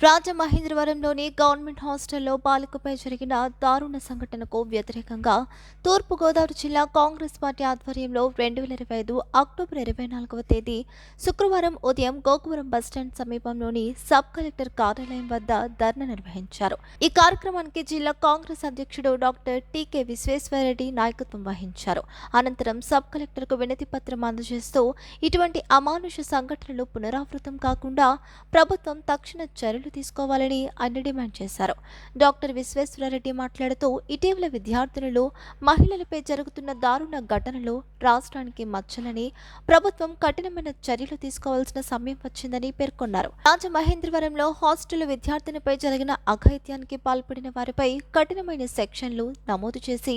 రాజమహేంద్రవరంలోని government హాస్టల్లో బాలికపై జరిగిన దారుణ సంఘటనకు వ్యతిరేకంగా తూర్పుగోదావరి జిల్లా కాంగ్రెస్ పార్టీ ఆధ్వర్యంలో రెండు వేల ఇరవై ఐదు అక్టోబర్ ఇరవై నాలుగవ తేదీ శుక్రవారం ఉదయం గోకువరం బస్టాండ్ సమీపంలోని సబ్ కలెక్టర్ కార్యాలయం వద్ద ధర్నా నిర్వహించారు. ఈ కార్యక్రమానికి జిల్లా కాంగ్రెస్ అధ్యక్షుడు డాక్టర్ టీకే విశ్వేశ్వరరెడ్డి నాయకత్వం వహించారు. అనంతరం సబ్ కలెక్టర్కు వినతి పత్రం అందజేస్తూ ఇటువంటి అమానుష సంఘటనలు పునరావృతం కాకుండా ప్రభుత్వం తక్షణ చర్యలు తీసుకోవాలని ఆయన డిమాండ్ చేశారు. డాక్టర్ విశ్వేశ్వరరెడ్డి మాట్లాడుతూ ఇటీవల విద్యార్థినులు మహిళలపై జరుగుతున్న దారుణ ఘటనలు రాష్ట్రానికి మచ్చలని ప్రభుత్వం కఠినమైన చర్యలు తీసుకోవాల్సిన సమయం వచ్చిందని పేర్కొన్నారు. రాజమహేంద్రవరంలో హాస్టల్ విద్యార్థినిపై జరిగిన అఘైత్యానికి పాల్పడిన వారిపై కఠినమైన సెక్షన్లు నమోదు చేసి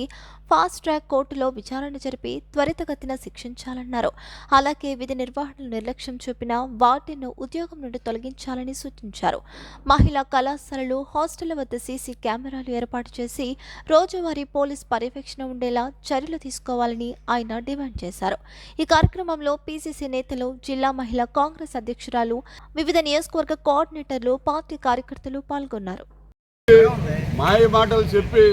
ఫాస్ట్ ట్రాక్ కోర్టులో విచారణ జరిపి త్వరితగతిన శిక్షించాలన్నారు. అలాగే విధి నిర్వహణలు నిర్లక్ష్యం చూపిన వాటిను ఉద్యోగం నుండి తొలగించాలని సూచించారు. మహిళా కళాశాలలు హాస్టళ్ళ వద్ద సీసీ కెమెరాలు ఏర్పాటు చేసి రోజువారీ పోలీస్ పర్యవేక్షణ ఉండేలా చర్యలు తీసుకోవాలని ఆయన డిమాండ్ చేశారు. ఈ కార్యక్రమంలో పీసీసీ నేతలు జిల్లా మహిళా కాంగ్రెస్ అధ్యక్షురాలు వివిధ నియోజకవర్గ కోఆర్డినేటర్లు పార్టీ కార్యకర్తలు పాల్గొన్నారు. మాయ మాటలు చెప్పి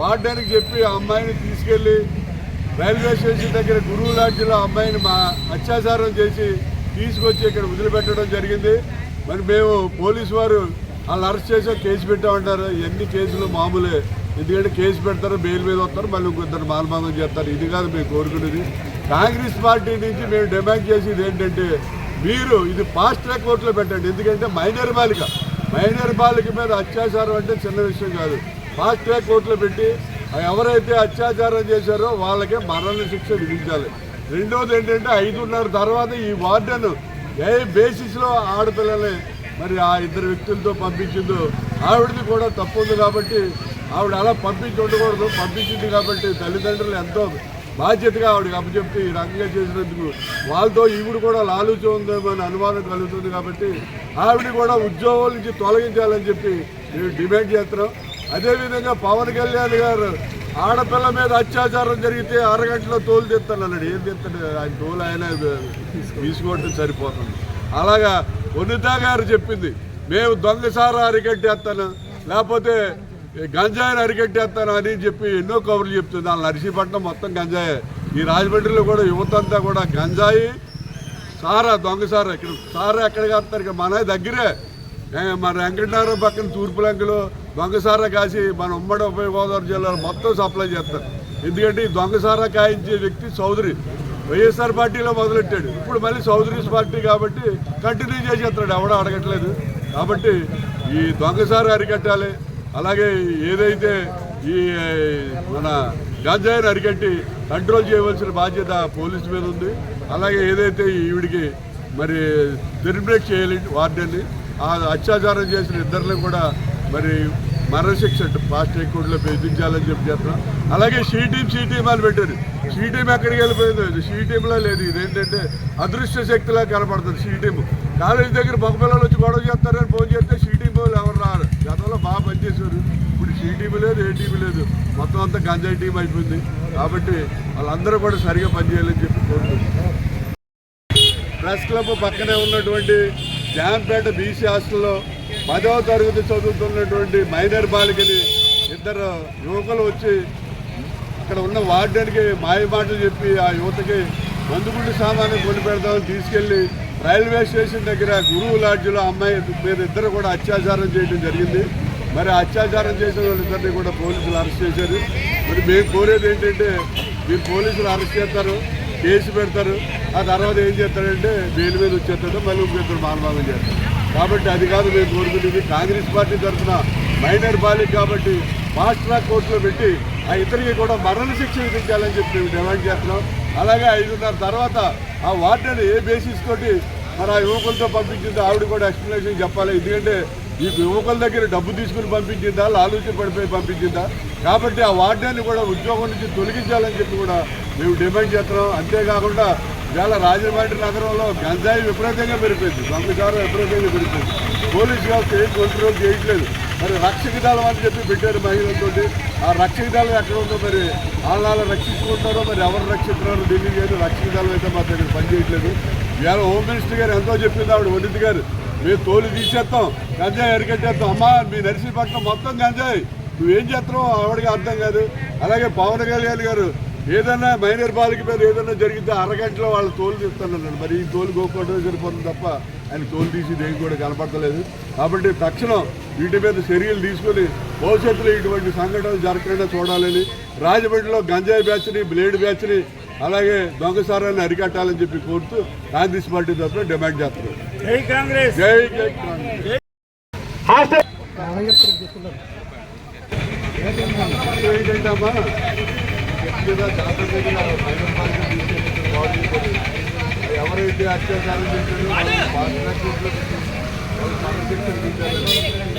వార్డెన్కి చెప్పి ఆ అమ్మాయిని తీసుకెళ్ళి రైల్వే స్టేషన్ దగ్గర గురువు లాడ్జిలో అమ్మాయిని మా అత్యాచారం చేసి తీసుకొచ్చి ఇక్కడ వదిలిపెట్టడం జరిగింది. మరి మేము పోలీసు వారు వాళ్ళు అరెస్ట్ చేసాం కేసు పెట్టామంటారు. ఎన్ని కేసులు మామూలే. ఎందుకంటే కేసు పెడతారు బెయిల్ మీద వస్తారు మళ్ళీ ఇంకొద్దరు మానభంగం చేస్తారు. ఇది కాదు మేము కోరుకునేది. కాంగ్రెస్ పార్టీ నుంచి మేము డిమాండ్ చేసేది ఏంటంటే మీరు ఇది ఫాస్ట్ ట్రాక్ కోర్టులో పెట్టండి. ఎందుకంటే మైనర్ బాలిక మైనర్ బాలిక మీద అత్యాచారం అంటే చిన్న విషయం కాదు. ఫాస్ట్ ట్రాక్ కోర్టులో పెట్టి ఎవరైతే అత్యాచారం చేశారో వాళ్ళకే మరణ శిక్ష విధించాలి. రెండోది ఏంటంటే ఐదున్నర తర్వాత ఈ వార్డెన్ ఏ బేసిస్లో ఆడపిల్లలే మరి ఆ ఇద్దరు వ్యక్తులతో పంపించిందో ఆవిడది కూడా తప్పు ఉంది కాబట్టి ఆవిడ అలా పంపించి ఉండకూడదు. పంపించింది కాబట్టి తల్లిదండ్రులు ఎంతో బాధ్యతగా ఆవిడకి అప్పచెప్తే ఈ రకంగా చేసినందుకు వాళ్ళతో ఈవిడ కూడా లాలూచం ఉందేమో అని అనుమానం కలుగుతుంది కాబట్టి ఆవిడ కూడా ఉద్యోగాల నుంచి తొలగించాలని చెప్పి మేము డిమాండ్ చేస్తున్నాం. అదేవిధంగా పవన్ కళ్యాణ్ గారు ఆడపిల్ల మీద అత్యాచారం జరిగితే అరగంటలో తోలు తెస్తానన్నాడు ఏం తెస్తాడు ఆయన తోలు ఆయన తీసుకోవటం సరిపోతుంది. అలాగా వనితా గారు చెప్పింది మేము దొంగసారా అరికట్టేస్తాను లేకపోతే గంజాయిని అరికట్టేస్తాను అని చెప్పి ఎన్నో కబుర్లు చెప్తుంది. ఆ నర్సీపట్నం మొత్తం గంజాయి. ఈ రాజమండ్రిలో కూడా యువత అంతా కూడా గంజాయి సారా దొంగసారా ఇక్కడ. సారా ఎక్కడ కాస్తారు ఇక్కడ మన దగ్గరే. మన వెంకటనగరం పక్కన తూర్పు లంకలో దొంగ కాసి మన ఉమ్మడి ఉభయ గోదావరి జిల్లాలో మొత్తం సప్లై చేస్తారు. ఎందుకంటే ఈ దొంగ సారా కాయించే వ్యక్తి చౌదరి వైఎస్ఆర్ పార్టీలో మొదలెట్టాడు. ఇప్పుడు మళ్ళీ చౌదరీస్ పార్టీ కాబట్టి కంటిన్యూ చేసేస్తాడు. ఎవడో అడగట్లేదు. కాబట్టి ఈ దొంగసారి అరికట్టాలి. అలాగే ఏదైతే ఈ మన గంజాయిని అరికట్టి కంట్రోల్ చేయవలసిన బాధ్యత పోలీసు మీద ఉంది. అలాగే ఏదైతే ఈవిడికి మరి టెర్మినేట్ చేయాలి వార్డెన్ని ఆ అత్యాచారం చేసిన ఇద్దరిని కూడా మరి మరణశిక్ష ఫాస్ట్ ట్రాక్ కోర్టులో విధించాలని చెప్పి చెప్తున్నాం అలాగే షీ టీం షీ టీం అని పెట్టారు. షీ టీం ఎక్కడికి వెళ్ళిపోయిందో షీ టీంలో లేదు. ఇదేంటంటే అదృష్ట శక్తిలా కనపడుతుంది షీ టీం కాలేజీ దగ్గర మగపిల్లలు వచ్చి గొడవ చేస్తారని ఫోన్ చేస్తే షీ టీం వాళ్ళు ఎవరు రారు. గతంలో బాగా పనిచేశారు ఇప్పుడు షీ టీం లేదు ఏ టీం లేదు. మొత్తం అంతా గంజాయి టీం అయిపోయింది. కాబట్టి వాళ్ళందరూ కూడా సరిగా పనిచేయాలని చెప్పి కోరుకుంటున్నాం. ప్రెస్ క్లబ్ పక్కనే ఉన్నటువంటి జాన్పేట బీసీ హాస్టల్లో పదవ తరగతి చదువుతున్నటువంటి మైనర్ బాలికని ఇద్దరు యువకులు వచ్చి అక్కడ ఉన్న వార్డెన్కి మాయ మాటలు చెప్పి ఆ యువతకి మందుగుండు సామాన్ని కొని పెడతామని తీసుకెళ్ళి రైల్వే స్టేషన్ దగ్గర గురువు లాడ్జిలో అమ్మాయి మీద ఇద్దరు కూడా అత్యాచారం చేయడం జరిగింది. మరి అత్యాచారం చేసిన వాళ్ళిద్దరిని కూడా పోలీసులు అరెస్ట్ చేశారు. మరి మేము కోరేది ఏంటంటే మీరు పోలీసులు అరెస్ట్ చేస్తారు. కేసు పెడతారు. ఆ తర్వాత ఏం చేస్తాడంటే బెయిల్ మీద వచ్చేస్తాడు మళ్ళీ ఇంకొకరు మానభంగం చేస్తారు కాబట్టి అది కాదు మేము కోరుకునేది. కాంగ్రెస్ పార్టీ తరఫున మైనర్ బాలిక కాబట్టి ఫాస్ట్ ట్రాక్ కోర్టులో పెట్టి ఆ ఇద్దరికి కూడా మరణ శిక్ష విధించాలని చెప్పి మేము డిమాండ్ చేస్తున్నాం. అలాగే ఐదున్నర తర్వాత ఆ వార్డెన్ ఏ బేసిస్ తోటి మరి ఆ యువకులతో పంపించిందో ఆవిడ కూడా ఎక్స్ప్లెనేషన్ చెప్పాలి. ఎందుకంటే ఈ యువకుల దగ్గర డబ్బు తీసుకుని పంపించిందా ఆలోచన పడిపోయి పంపించిందా? కాబట్టి ఆ వార్డాన్ని కూడా ఉద్యోగం నుంచి తొలగించాలని చెప్పి కూడా మేము డిమాండ్ చేస్తున్నాం. అంతేకాకుండా ఇవాళ రాజమండ్రి నగరంలో గంజాయి విపరీతంగా పెరిగిపోయింది. దొంగచారం విపరీతంగా పెరిగిపోయింది. పోలీసు వ్యవస్థ ఏం కంట్రోల్ చేయట్లేదు. మరి రక్షక దళం అని చెప్పి పెట్టారు మహిళలతో ఆ రక్షక దళం ఎక్కడ ఉందో మరి వాళ్ళ రక్షించుకుంటారో మరి ఎవరు రక్షిస్తున్నారో ఢిల్లీ చేయదు రక్షక దళం అయితే మా దగ్గర పనిచేయట్లేదు. ఇవాళ హోమ్ మినిస్టర్ గారు ఎంతో చెప్పింది. ఆవిడ వనిత గారు. మేము తోలు తీసేస్తాం గంజాయి అరికట్టేస్తాం అమ్మా మీ నర్సీపట్నం మొత్తం గంజాయి. నువ్వేం చేస్తున్నావు ఆవిడకి అర్థం కాదు. అలాగే పవన్ కళ్యాణ్ గారు ఏదైనా మైనర్ బాలిక మీద ఏదైనా జరిగితే అరగంటలో వాళ్ళు తోలు తీస్తున్నాను మరి ఈ తోలు గోకోవడం సరిపోతుంది తప్ప ఆయన తోలు తీసి దేనికి కూడా కనపడలేదు కాబట్టి తక్షణం వీటి మీద చర్యలు తీసుకొని భవిష్యత్తులో ఇటువంటి సంఘటనలు జరగకుండా చూడాలని రాజమండ్రిలో గంజాయి బ్యాచ్ని బ్లేడ్ బ్యాచ్ని అలాగే దొంగసారాన్ని అరికట్టాలని చెప్పి కోరుతూ కాంగ్రెస్ పార్టీ తరఫున డిమాండ్ చేస్తున్నారు జై కాంగ్రెస్. జై జై కాంగ్రెస్. ఏంటంటమ్మా ఎవరైతే అత్యాచారం చేశారో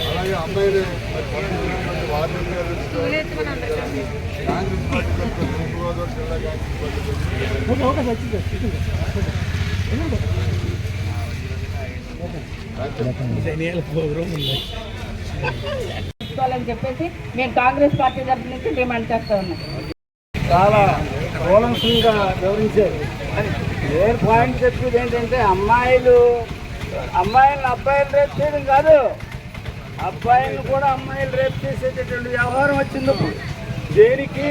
అలాగే గారు కాంగ్రెస్ పార్టీ తరఫున తూర్పుగోదావరి జిల్లా కాంగ్రెస్ పార్టీ అని చెప్పేసి మేము కాంగ్రెస్ పార్టీ తరఫు నుంచి డిమాండ్ చేస్తా ఉన్నాం. చాలా కూలంకంగా వివరించారు. ఏ పాయింట్ చెప్పేది ఏంటంటే అమ్మాయిలు అమ్మాయిలను అబ్బాయిలు రేపు చేయడం కాదు అబ్బాయిలను కూడా అమ్మాయిలు రేపు చేసేటటువంటి వ్యవహారం వచ్చింది దేనికి?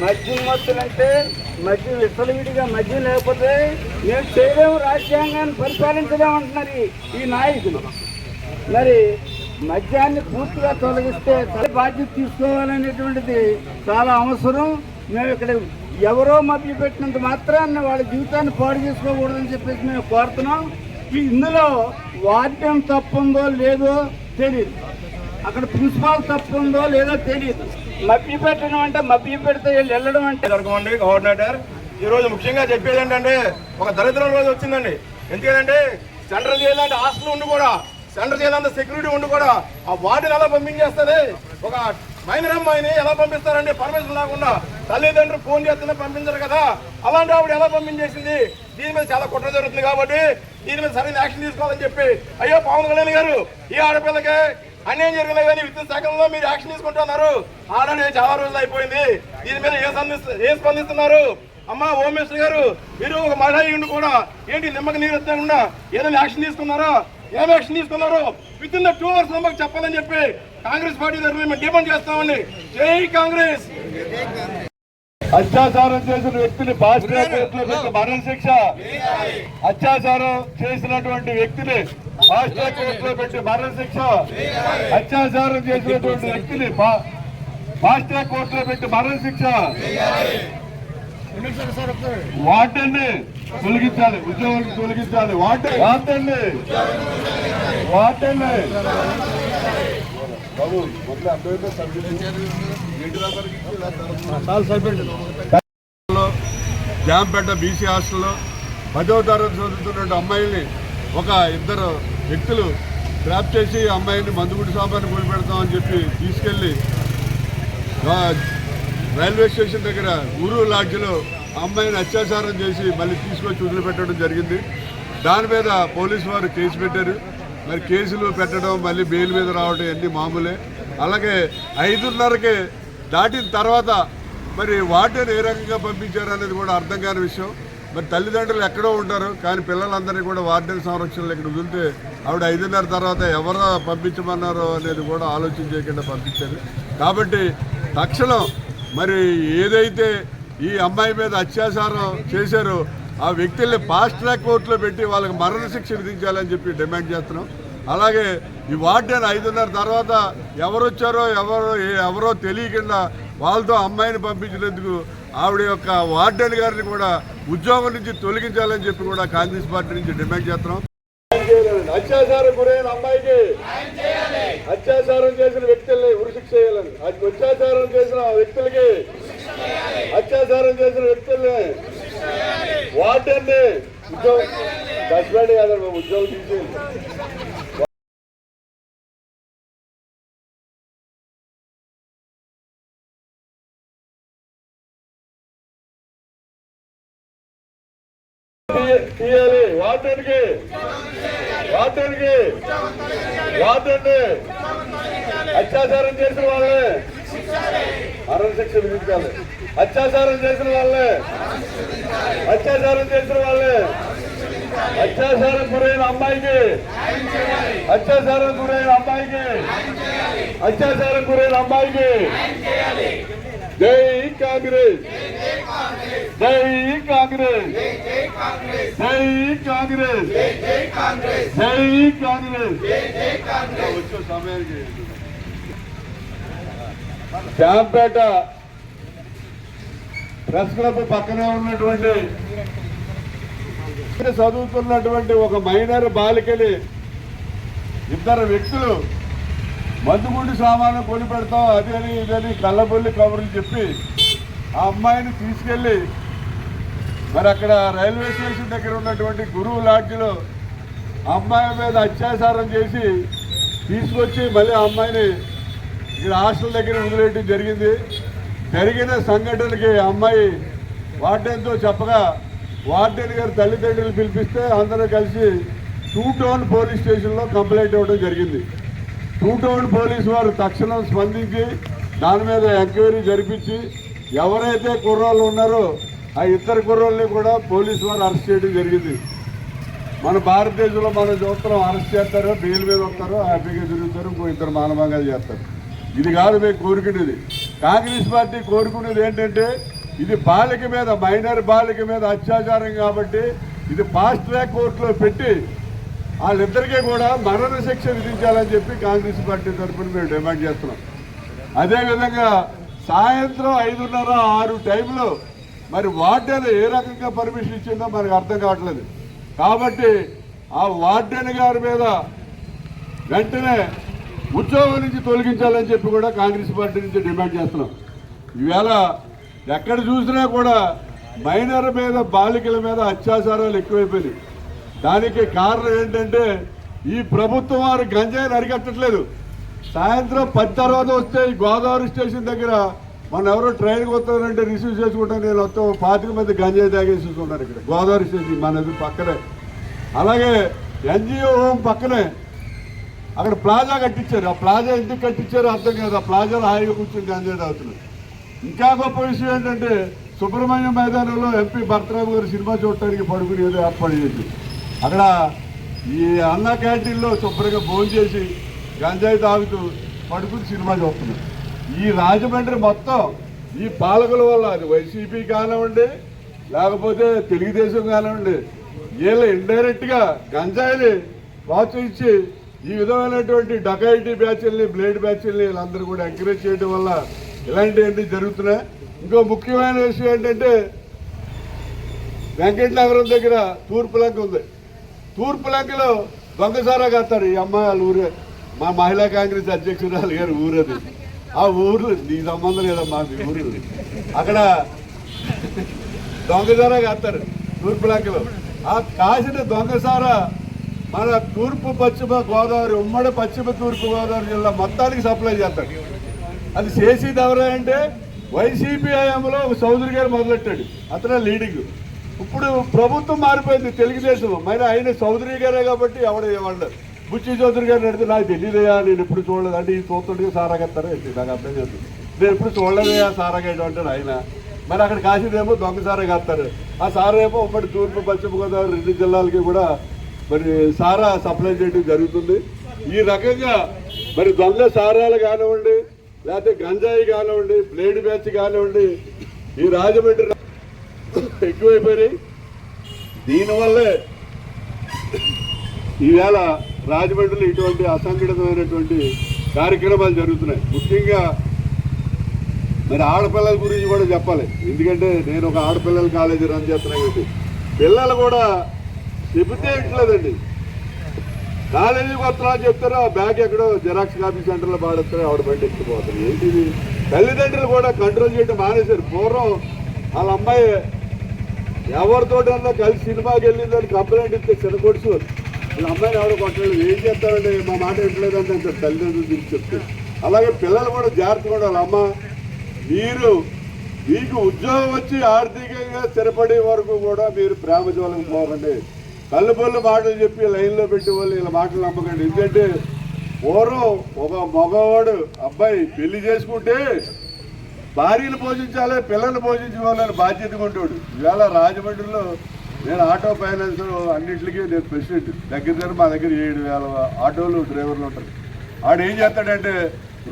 మద్యం మత్తులంటే మద్యం విచ్చలవిడిగా మద్యం లేకపోతే మేము చేయలేము రాజ్యాంగాన్ని పరిపాలించలేము అంటున్నారు ఈ- నాయకులు. మరి మద్యాన్ని పూర్తిగా తొలగిస్తే తల బాధ్యత తీసుకోవాలనేటువంటిది చాలా అవసరం. మేము ఇక్కడ ఎవరో మభ్య పెట్టినంత మాత్రాన్ని వాళ్ళ జీవితాన్ని పాడు చేసుకోకూడదని చెప్పేసి మేము కోరుతున్నాం. ఇందులో వాద్యం తప్పుందో లేదో తెలియదు అక్కడ ప్రిన్సిపాల్ తప్పుందో లేదో తెలియదు మభ్య పెట్టడం అంటే మభ్య పెడితే వీళ్ళు వెళ్ళడం అంటే. జరగండి కోఆర్డినేటర్. ఈ రోజు ముఖ్యంగా చెప్పేది ఏంటంటే ఒక దరిద్రం రోజు వచ్చిందండి. ఎందుకంటే సెంట్రల్ జైలు లాంటి హాస్టల్ ఉండి కూడా సెంట్రల్ జైలు అంత సెక్యూరిటీ ఉండి కూడా ఆ వార్డుని ఎలా పంపించేస్తుంది? ఒక మైనర్ అమ్మాయిని ఎలా పంపిస్తారండి? పర్మిషన్ లేకుండా తల్లిదండ్రులు ఫోన్ చేస్తున్నా పంపించరు కదా. అలాంటి ఆవిడ ఎలా పంపించేసింది? దీని మీద చాలా కుట్ర జరుగుతుంది కాబట్టి దీని మీద సరైన యాక్షన్ తీసుకోవాలని చెప్పి అయ్యో పవన్ కళ్యాణ్ గారు ఈ ఆడపిల్లకి అన్యాయం జరిగినా కానీ విత్ శాఖలో మీరు యాక్షన్ తీసుకుంటున్నారు. ఆల్రెడీ చాలా రోజులు అయిపోయింది. దీని మీద ఏ స్పందిస్తు ఏం స్పందిస్తున్నారు? అమ్మా హోమ్ మినిస్టర్ గారు మీరు ఒక మహిళ ఉండి కూడా ఏంటి నిమ్మకి నీరు వస్తాకుండా ఏదైనా యాక్షన్ తీసుకున్నారా? ఏం యాక్షన్ తీసుకున్నారు? Within the two hours మాకు చెప్పాలని చెప్పి కాంగ్రెస్ పార్టీ తరఫున మేము డిమాండ్ చేస్తామండి జై కాంగ్రెస్! అత్యాచారం చేసిన వ్యక్తిని ఫాస్ట్ ట్రాక్ కోర్టులో పెట్టి మరణ శిక్ష అత్యాచారం చేసినటువంటి వ్యక్తిని ఫాస్ట్ ట్రాక్ కోర్టులో పెట్టి మరణ శిక్ష అత్యాచారం చేసినటువంటి వ్యక్తిని ఫా- ఫాస్ట్ ట్రాక్ కోర్టులో పెట్టి మరణ శిక్ష వాటిని తొలగించాలి ఉద్యోగులకు తొలగించాలి వాటి వాటిని వాటిని బాబు మొదలు అర్థమైతే సబ్జెక్ట్ జాంపేట బీసీ హాస్టల్లో పదో తరగతి చదువుతున్న అమ్మాయిని ఒక ఇద్దరు వ్యక్తులు ట్రాప్ చేసి అమ్మాయిని మందుగుడి సాపాన్ని కూలిపెడతామని చెప్పి తీసుకెళ్ళి రైల్వే స్టేషన్ దగ్గర ఊరు లాడ్జిలో అమ్మాయిని అత్యాచారం చేసి మళ్ళీ తీసుకొచ్చి వదిలిపెట్టడం జరిగింది. దాని మీద పోలీసు వారు కేసు పెట్టారు. మరి కేసులు పెట్టడం మళ్ళీ బెయిల్ మీద రావడం అన్నీ మామూలే. అలాగే ఐదున్నరకే దాటిన తర్వాత మరి వాటిని ఏ రకంగా పంపించారు అనేది కూడా అర్థం కాని విషయం. మరి తల్లిదండ్రులు ఎక్కడో ఉంటారు కానీ పిల్లలందరినీ కూడా వార్డెన్ సంరక్షణలో ఇక్కడ వదిలితే ఆవిడ ఐదున్నర తర్వాత ఎవరు పంపించమన్నారో అనేది కూడా ఆలోచన చేయకుండా పంపించారు కాబట్టి తక్షణం మరి ఏదైతే ఈ అమ్మాయి మీద అత్యాచారం చేశారో ఆ వ్యక్తుల్ని ఫాస్ట్ ట్రాక్ కోర్టులో పెట్టి వాళ్ళకి మరణశిక్ష విధించాలని చెప్పి డిమాండ్ చేస్తున్నాం. అలాగే ఈ వార్డెన్ ఐదున్నర తర్వాత ఎవరు వచ్చారో ఎవరో ఎవరో తెలియకుండా వాళ్ళతో అమ్మాయిని పంపించినందుకు ఆవిడ యొక్క వార్డెన్ గారిని కూడా ఉద్యోగం నుంచి తొలగించాలని చెప్పి కూడా కాంగ్రెస్ పార్టీ నుంచి డిమాండ్ చేస్తున్నాం. అత్యాచారం గురైన అమ్మాయికి అత్యాచారం చేసిన వ్యక్తుల్ని ఉరిశిక్ష చేయాలని. అత్యాచారం చేసిన వ్యక్తులకి అత్యాచారం చేసిన వ్యక్తుల్ని వార్డెన్ని ఉద్యోగం కష్టపడి కాదండి ఉద్యోగం తీసేయండి. వాతనికి వాతనికి వాతండి అత్యాచారం చేసిన వాళ్ళే. మరణ శిక్ష విధించాలి. అత్యాచారం చేసిన వాళ్ళే. అత్యాచారం చేసిన వాళ్ళే. అత్యాచారం గురైన అమ్మాయికి. అత్యాచారం గురైన అమ్మాయికి. అత్యాచారం గురైన అమ్మాయికి. జై కాంగ్రెస్. జై కాంగ్రెస్. జై కాంగ్రెస్. జై కాంగ్రెస్. వచ్చే సమయానికి శాంపేట ప్రెస్ క్లబ్ పక్కనే ఉన్నటువంటి చదువుతున్నటువంటి ఒక మైనర్ బాలికని ఇద్దరు వ్యక్తులు మందుగుండి సామాను కొని పెడతాం అదని ఇదని కళ్ళబొల్లి కబుర్లు చెప్పి ఆ అమ్మాయిని తీసుకెళ్ళి మరి అక్కడ రైల్వే స్టేషన్ దగ్గర ఉన్నటువంటి గురువు లాడ్జిలో అమ్మాయి మీద అత్యాచారం చేసి తీసుకొచ్చి మళ్ళీ అమ్మాయిని ఇక్కడ హాస్టల్ దగ్గర వదిలేయడం జరిగింది. జరిగిన సంఘటనకి అమ్మాయి వార్డెన్తో చెప్పగా వార్డెన్ గారు తల్లిదండ్రులు పిలిపిస్తే అందరూ కలిసి టూ టౌన్ పోలీస్ స్టేషన్లో కంప్లైంట్ ఇవ్వడం జరిగింది. టూ టౌన్ పోలీసు వారు తక్షణం స్పందించి దాని మీద ఎంక్వైరీ జరిపించి ఎవరైతే కుర్రాళ్ళు ఉన్నారో ఆ ఇద్దరు కుర్రాళ్ళని కూడా పోలీసు వారు అరెస్ట్ చేయడం జరిగింది. మన భారతదేశంలో మనం చూస్తున్నాం అరెస్ట్ చేస్తారు బెయిల్ మీద వస్తారు హ్యాపీగా తిరుగుతారు ఇంకో ఇద్దరు మానభంగాలు చేస్తారు. ఇది కాదు మేము కోరుకునేది. కాంగ్రెస్ పార్టీ కోరుకునేది ఏంటంటే ఇది బాలిక మీద మైనర్ బాలిక మీద అత్యాచారం కాబట్టి ఇది ఫాస్ట్ ట్రాక్ కోర్టులో పెట్టి వాళ్ళిద్దరికీ కూడా మరణ శిక్ష విధించాలని చెప్పి కాంగ్రెస్ పార్టీ తరఫున మేము డిమాండ్ చేస్తున్నాం. అదేవిధంగా సాయంత్రం ఐదున్నర ఆరు టైంలో మరి వార్డెన్ ఏ రకంగా పర్మిషన్ ఇచ్చిందో మనకు అర్థం కావట్లేదు. కాబట్టి ఆ వార్డెన్ గారి మీద వెంటనే ఉద్యోగం నుంచి తొలగించాలని చెప్పి కూడా కాంగ్రెస్ పార్టీ నుంచి డిమాండ్ చేస్తున్నాం. ఈవేళ ఎక్కడ చూసినా కూడా మైనర్ మీద బాలికల మీద అత్యాచారాలు ఎక్కువైపోయినాయి. దానికి కారణం ఏంటంటే ఈ ప్రభుత్వం వారు గంజాయిని అరికట్టట్లేదు. సాయంత్రం పది తర్వాత వస్తే ఈ గోదావరి స్టేషన్ దగ్గర మన ఎవరో ట్రైన్కి వస్తారంటే రిసీవ్ చేసుకుంటాను నేను వస్తాం పాతిక మంది గంజాయి తాగేసి చూసుకుంటారు ఇక్కడ. గోదావరి స్టేషన్ మన పక్కనే. అలాగే ఎన్జిఓ హోమ్ పక్కనే. అక్కడ ప్లాజా కట్టించారు. ఆ ప్లాజా ఎందుకు కట్టించారో అర్థం కాదు. ఆ ప్లాజాలో హాయిగా కూర్చొని గంజాయి తాగుతున్నారు. ఇంకా గొప్ప విషయం ఏంటంటే సుబ్రహ్మణ్యం మైదానంలో ఎంపీ భర్తరావు గారు సినిమా చూడటానికి పడుకునేది ఏర్పాటు చేసి అక్కడ ఈ అన్న క్యాంటీన్లో శుభ్రంగా భోజనం చేసి గంజాయి తాగుతూ పడుకుని సినిమా చూస్తున్నారు ఈ రాజమండ్రి మొత్తం ఈ పాలకుల వల్ల అది వైసీపీ కానివ్వండి లేకపోతే తెలుగుదేశం కానివ్వండి వీళ్ళు ఇండైరెక్ట్గా గంజాయిని ప్రోత్సహించి ఈ విధమైనటువంటి డకాయిటీ బ్యాచ్ల్ని బ్లేడ్ బ్యాచ్ల్ని వీళ్ళందరూ కూడా ఎంకరేజ్ చేయడం వల్ల ఇలాంటివన్నీ జరుగుతున్నాయి. ఇంకో ముఖ్యమైన విషయం ఏంటంటే వెంకటనగరం దగ్గర తూర్పు లంక ఉంది. తూర్పు లంకలో దొంగసారా కత్తారు ఈ అమ్మాయి ఊరే. మా మహిళా కాంగ్రెస్ అధ్యక్షురాలు గారు ఊరది. ఆ ఊరు నీ సంబంధం లేదమ్మా మీ ఊరు. అక్కడ దొంగసారా కడతారు తూర్పు లంకలో. ఆ కాసిన దొంగసారా మన తూర్పు పశ్చిమ గోదావరి ఉమ్మడి పశ్చిమ తూర్పు గోదావరి జిల్లా మొత్తానికి సప్లై చేస్తాడు. అది చేసేది ఎవరంటే అంటే వైసీపీ హయాంలో ఒక చౌదరి గారు మొదలెట్టాడు. అతనే లీడింగ్. ఇప్పుడు ప్రభుత్వం మారిపోయింది తెలుగుదేశం. మరి ఆయన చౌదరి గారే కాబట్టి ఎవడ ఏమన్నారు బుచ్చి చౌదరి గారు నడితే నాకు తెలియదయా నేను ఎప్పుడు చూడలేదు. అంటే ఈ చూస్తుంటే సారాగత్తారా ఏంటి? నాకు అర్థం చేస్తుంది నేను ఎప్పుడు చూడలేదయా సారాగేయడం అంటాడు ఆయన. మరి అక్కడ కాసేదేమో దొంగ సారా కత్తారు. ఆ సారా ఏమో ఒకటి తూర్పు పశ్చిమ గోదావరి రెండు జిల్లాలకి కూడా మరి సారా సప్లై చేయడం జరుగుతుంది. ఈ రకంగా మరి దొంగ సారాలు కానివ్వండి లేకపోతే గంజాయి కానివ్వండి బ్లేడ్ బ్యాచ్ కానివ్వండి ఈ రాజమండ్రి ఎక్కువైపోయినాయి. దీనివల్లే ఈవేళ రాజమండ్రిలో ఇటువంటి అసంఘటితమైనటువంటి కార్యక్రమాలు జరుగుతున్నాయి. ముఖ్యంగా మరి ఆడపిల్లల గురించి కూడా చెప్పాలి. ఎందుకంటే నేను ఒక ఆడపిల్లల కాలేజీ రన్ చేస్తున్నాను కాబట్టి. పిల్లలు కూడా చెబితే ఇట్లేదండి కాలేజీకి వస్తున్నా అని చెప్తారు. ఆ బ్యాగ్ ఎక్కడో జిరాక్స్ కాపీ సెంటర్లో పాడేస్తారు. ఆవిడ బండి ఎక్కిపోతారు ఏంటిది? తల్లిదండ్రులు కూడా కంట్రోల్ చేయడం మానేశారు. పూర్వం వాళ్ళ అమ్మాయి ఎవరితోటన్నా కలిసి సినిమాకి వెళ్ళిందని కంప్లైంట్ ఇస్తే చిన్నకొడుచు వీళ్ళ అమ్మాయిని ఎవరు కొట్టలేదు. ఏం చేస్తారండి మా మాట వింటలేదంటే అంటారు తల్లిదండ్రులు తిరిగి చెప్తే. అలాగే పిల్లలు కూడా జాగ్రత్తగా ఉండాలి. అమ్మ మీరు మీకు ఉద్యోగం వచ్చి ఆర్థికంగా స్థిరపడే వరకు కూడా మీరు ప్రేమ జ్వాలకు పోకండి. కళ్ళు పళ్ళు మాటలు చెప్పి లైన్లో పెట్టే వాళ్ళు ఇలా మాటలు నమ్మకండి. ఎందుకంటే పూర్వం ఒక మగవాడు అబ్బాయి పెళ్ళి చేసుకుంటే భార్యను పోషించాలి పిల్లల్ని పోషించుకోవాలని బాధ్యత ఉంటాడు ఇవాళ రాజమండ్రిలో నేను ఆటో ఫైనాన్స్ అన్నింటికి నేను ప్రెసిడెంట్. దగ్గర దగ్గర మా దగ్గర ఏడు వేల ఆటోలు డ్రైవర్లు ఉంటారు. ఆడు ఏం చేస్తాడంటే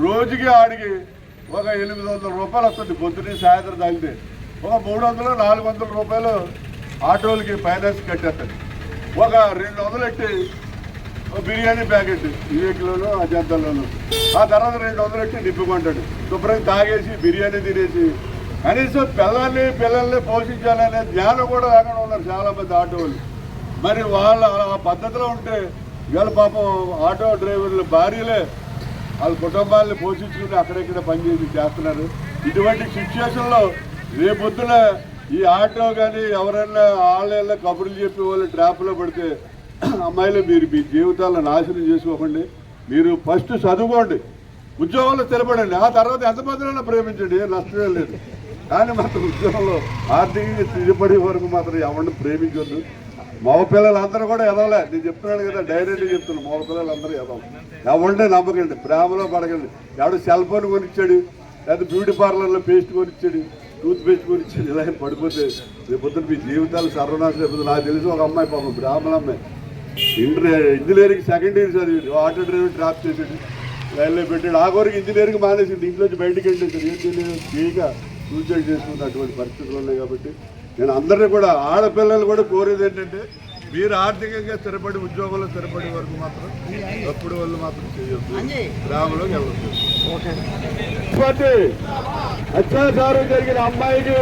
రోజుకి ఆడికి ఒక ఎనిమిది వందల రూపాయలు వస్తుంది పొద్దున్నే సాయంత్రం తాగితే. ఒక మూడు వందలు నాలుగు వందల రూపాయలు ఆటోలకి ఫైనాన్స్ కట్టేస్తాడు. ఒక రెండు వందలు ఎట్టి బిర్యానీ ప్యాకెట్ వివేక్లోను అజంతాలోను ఆ తర్వాత రెండు వందలు వచ్చి నిప్పుకుంటాడు శుభ్రంగా తాగేసి బిర్యానీ తినేసి. కనీసం పిల్లల్ని పిల్లల్ని పోషించాలనే జ్ఞానం కూడా లేకుండా ఉన్నారు చాలా మంది ఆటో వాళ్ళు. మరి వాళ్ళ ఆ పద్ధతిలో ఉంటే ఇవాళ పాపం ఆటో డ్రైవర్లు భార్యలే వాళ్ళ కుటుంబాలను పోషించుకుని అక్కడెక్కడ పనిచేసి చేస్తున్నారు. ఇటువంటి సిచ్యువేషన్లో రేపొద్దున ఈ ఆటో కానీ ఎవరైనా ఆన్లైన్లో కబుర్లు చెప్పి వాళ్ళు ట్రాప్లో పడితే అమ్మాయిలు మీరు మీ జీవితాలను నాశనం చేసుకోకండి. మీరు ఫస్ట్ చదువుకోండి. ఉద్యోగంలో స్థిరపడండి. ఆ తర్వాత ఎంతమందినైనా ప్రేమించండి. ఏం నష్టమే లేదు. కానీ మాత్రం ఉద్యోగంలో ఆర్థికంగా స్థిరపడే వరకు మాత్రం ఎవరిని ప్రేమించొద్దు. మగ పిల్లలందరూ కూడా ఎదవలే. నేను చెప్తున్నాను కదా డైరెక్ట్గా చెప్తున్నాను. మగ పిల్లలందరూ ఎదవ ఎవరిని నమ్మకండి. ప్రేమలో పడకండి. ఎవడు సెల్ ఫోన్ కొనిచ్చాడు లేదా బ్యూటీ పార్లర్లో పేస్ట్ కొనిచ్చాడు టూత్ పేస్ట్ కొనిచ్చాడు ఇలా పడిపోతే పొద్దున మీ జీవితాలు సర్వనాశం నాకు తెలిసి ఒక అమ్మాయి పాపం బ్రాహ్మణ అమ్మాయి ఇంటర్ ఇంజనీరింగ్ సెకండ్ ఇయర్ చదివింది ఆటో డ్రైవర్ డ్రాప్ చేసాడు రైల్లో పెట్టాడు. ఆ వరకు ఇంజనీరింగ్ మానేసింది ఇంట్లోంచి బయటకు వెళ్ళేసాడు ఏం తెలియదు చేయక సూసైడ్ చేసుకున్న అటువంటి పరిస్థితులు ఉన్నాయి కాబట్టి నేను అందరినీ కూడా ఆడపిల్లలు కూడా కోరేది ఏంటంటే మీరు ఆర్థికంగా స్థిరపడి ఉద్యోగంలో స్థిరపడే వరకు మాత్రం అప్పుడు వాళ్ళు మాత్రం చేయొద్దు. గ్రామంలోకి వెళ్ళొద్దు అత్యాచారం జరిగిన అమ్మాయికి